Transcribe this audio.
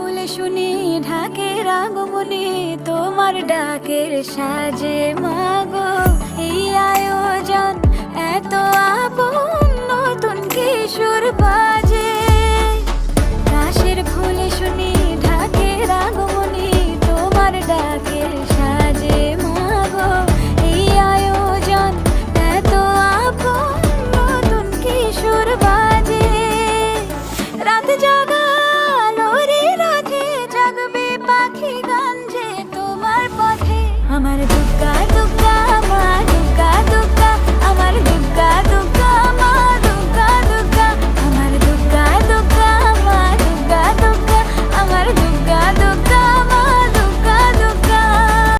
কুলে শুনি ঢাকের মনে তোমার ডাকের সাজে মাগো। এই আয়োজন, এত আপন নতুন কিশোর বাজ